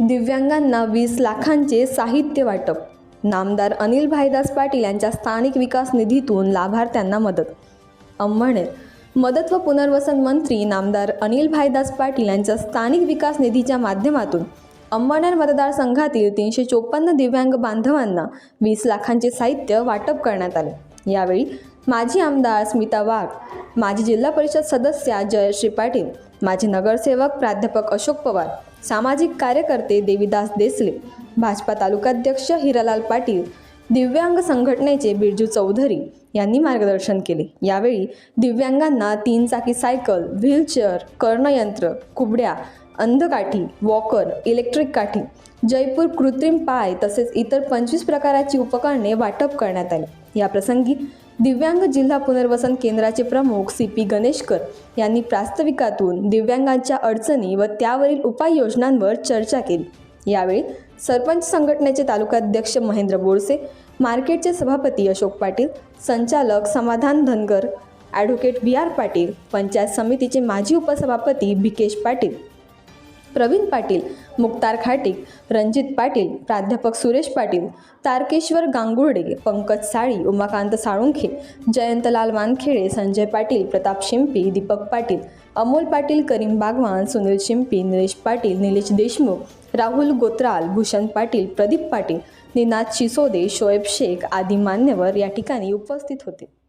दिव्यांगांना वीस लाखांचे साहित्य वाटप. नामदार अनिल भाईदास पाटील यांच्या स्थानिक विकास निधीतून लाभार्थ्यांना मदत. अंमळनेर मदत व पुनर्वसन मंत्री नामदार अनिल भाईदास पाटील यांच्या स्थानिक विकास निधीच्या माध्यमातून अंबणेर मतदारसंघातील तीनशे चोपन्न दिव्यांग बांधवांना वीस लाखांचे साहित्य वाटप करण्यात आले. यावेळी माजी आमदार स्मिता वाघ माजी जिल्हा परिषद सदस्या जयश्री पाटील माजी नगरसेवक प्राध्यापक अशोक पवार सामाजिक कार्यकर्ते देवीदास देसले भाजपा तालुकाध्यक्ष हिरालाल पाटील दिव्यांग संघटनेचे बिरजू चौधरी यांनी मार्गदर्शन केले. यावेळी दिव्यांगांना तीन चाकी सायकल व्हीलचेअर कर्णयंत्र कुबड्या अंधकाठी वॉकर इलेक्ट्रिक काठी जयपूर कृत्रिम पाय तसेच इतर पंचवीस प्रकाराची उपकरणे वाटप करण्यात आली. याप्रसंगी दिव्यांग जिल्हा पुनर्वसन केंद्राचे प्रमुख सी पी गणेशकर यांनी प्रास्ताविकातून दिव्यांगांच्या अडचणी व त्यावरील उपाययोजनांवर चर्चा केली. यावेळी सरपंच संघटनेचे तालुकाध्यक्ष महेंद्र बोरसे मार्केटचे सभापती अशोक पाटील संचालक Samadhan Dhangar advocate B R Patil panchayat समितीचे माजी उपसभापती भिकेश पाटील प्रवीण पाटील मुक्तार खाटीक रणजित पाटील प्राध्यापक सुरेश पाटील तारकेश्वर गांगुर्डे पंकज साळी उमाकांत साळुंखे जयंतलाल वानखेडे संजय पाटील प्रताप शिंपी दीपक पाटील अमोल पाटील करीम बागवान सुनील शिंपी निलेश पाटील निलेश देशमुख राहुल गोत्राल भूषण पाटील प्रदीप पाटील निनाद शिसोदे शोएब शेख आदी मान्यवर या ठिकाणी उपस्थित होते.